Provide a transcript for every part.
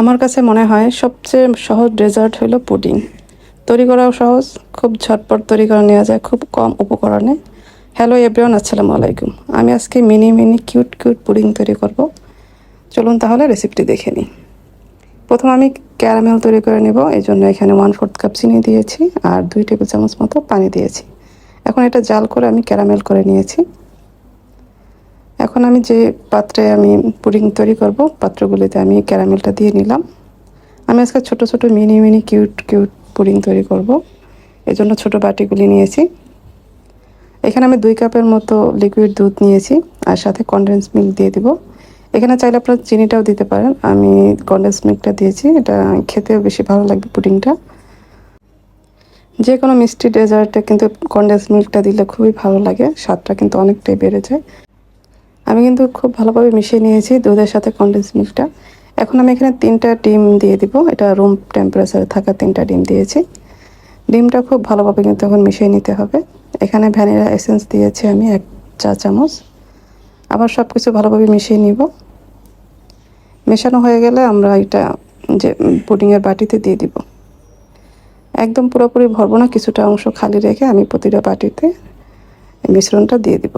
আমার কাছে মনে হয় সবচেয়ে সহজ ডেজার্ট হলো পুডিং তৈরি করাও সহজ, খুব ঝটপট তৈরি করে নেওয়া যায়, খুব কম উপকরণে। হ্যালো এভরিওয়ান আসসালামু আলাইকুম। আমি আজকে mini mini cute cute pudding তৈরি করব। চলুন তাহলে রেসিপিটি দেখে নিই। প্রথম আমি ক্যারামেল তৈরি করে নেব, এই জন্য এখানে ওয়ান ফোর্থ কাপ চিনি দিয়েছি আর দুই টেবিল চামচ মতো পানি দিয়েছি। এখন এটা জাল করে আমি ক্যারামেল করে নিয়েছি। এখন আমি যে পাত্রে আমি পুডিং তৈরি করব, পাত্রগুলিতে আমি ক্যারামেলটা দিয়ে নিলাম। আমি আজকে ছোট ছোট, mini mini, cute cute pudding তৈরি করব। এই জন্য ছোটো বাটিগুলি নিয়েছি। এখানে আমি দুই কাপের মতো লিকুইড দুধ নিয়েছি আর সাথে কনডেন্স মিল্ক দিয়ে দিব। এখানে চাইলে আপনারা চিনিটাও দিতে পারেন। আমি কনডেন্স মিল্কটা দিয়েছি। এটা খেতেও বেশি ভালো লাগবে পুডিংটা। যে কোনো মিষ্টি ডেজার্টে কিন্তু কনডেন্স মিল্কটা দিলে খুবই ভালো লাগে। স্বাদটা কিন্তু অনেকটাই বেড়ে যায় আমি কিন্তু খুব ভালোভাবে মিশিয়ে নিয়েছি দুধের সাথে কনডেন্স মিল্কটা এখন আমি এখানে তিনটা ডিম দিয়ে দিব। এটা রুম টেম্পারেচারে থাকা তিনটা ডিম দিয়েছি। ডিমটা খুব ভালোভাবে কিন্তু এখন মিশিয়ে নিতে হবে। এখানে ভ্যানিলা এসেন্স দিয়েছি আমি এক চা চামচ। আবার সব কিছু ভালোভাবে মিশিয়ে নিব। মেশানো হয়ে গেলে আমরা এটা, যে পুডিংয়ের বাটিতে দিয়ে দিব। একদম পুরোপুরি ভরবো না, কিছুটা অংশ খালি রেখে আমি প্রতিটা বাটিতে মিশ্রণটা দিয়ে দিব।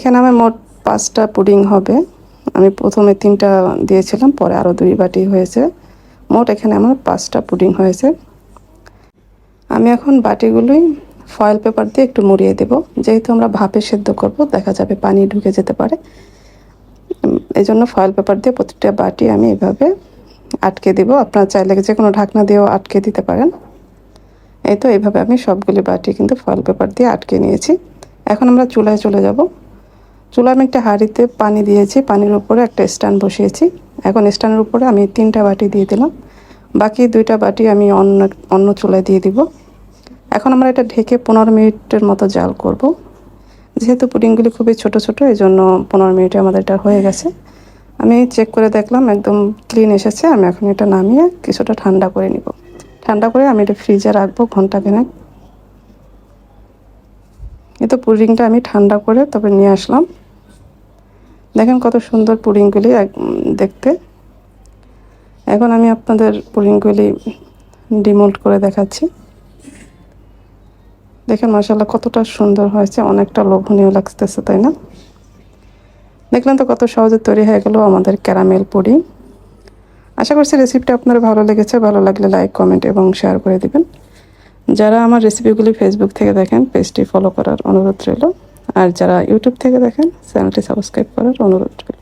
এখানে আমার মোট পাঁচটা পুডিং হবে। আমি প্রথমে তিনটা দিয়েছিলাম, পরে আরও দুই বাটি হয়েছে। মোট এখানে আমার পাঁচটা পুডিং হয়েছে। আমি এখন বাটিগুলোই ফয়েল পেপার দিয়ে একটু মুড়িয়ে দেব। যেহেতু আমরা ভাপে সেদ্ধ করব, দেখা যাবে পানি ঢুকে যেতে পারে। এই জন্য ফয়েল পেপার দিয়ে প্রতিটা বাটি আমি এভাবে আটকে দিব। আপনার চাইলে যে কোনো ঢাকনা দিয়েও আটকে দিতে পারেন। এই তো এইভাবে আমি সবগুলি বাটি কিন্তু ফয়েল পেপার দিয়ে আটকে নিয়েছি। এখন আমরা চুলায় চলে যাব। চুলা আমি একটা হাঁড়িতে পানি দিয়েছি, পানির উপরে একটা স্ট্যান্ড বসিয়েছি। এখন স্ট্যান্ডের উপরে আমি তিনটা বাটি দিয়ে দিলাম। বাকি দুইটা বাটি আমি অন্য অন্য চুলায় দিয়ে দিব। এখন আমরা এটা ঢেকে পনেরো মিনিটের মতো জাল করব। যেহেতু পুডিংগুলি খুবই ছোট ছোট, এই জন্য পনেরো মিনিটে আমাদের এটা হয়ে গেছে। আমি চেক করে দেখলাম, একদম ক্লিন এসেছে। আমি এখন এটা নামিয়ে কিছুটা ঠান্ডা করে নিব। ঠান্ডা করে আমি এটা ফ্রিজে রাখব ঘণ্টা খানেক। এ তো পুডিংটা আমি ঠান্ডা করে তবে নিয়ে আসলাম। দেখেন কত সুন্দর পুডিংগুলি দেখতে। এখন আমি আপনাদের পুডিংগুলি ডিমোল্ড করে দেখাচ্ছি। দেখেন মাসাল্লাহ কতটা সুন্দর হয়েছে, অনেকটা লোভনীয় লাগতেছে, তাই না? দেখলেন তো কত সহজে তৈরি হয়ে গেল আমাদের ক্যারামেল পুডিং আশা করছি রেসিপিটা আপনার ভালো লেগেছে, ভালো লাগলে লাইক, কমেন্ট এবং শেয়ার করে দিবেন। যারা আমার রেসিপিগুলি ফেসবুক থেকে দেখেন, পেজটি ফলো করার অনুরোধ রইল। আর যারা ইউটিউব থেকে দেখেন চ্যানেলটি সাবস্ক্রাইব করার অনুরোধ রইল।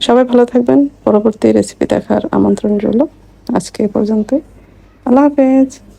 সবাই ভালো থাকবেন। পরবর্তী রেসিপি দেখার আমন্ত্রণ রইল। আজকে এ পর্যন্তই। আল্লাহ হাফেজ।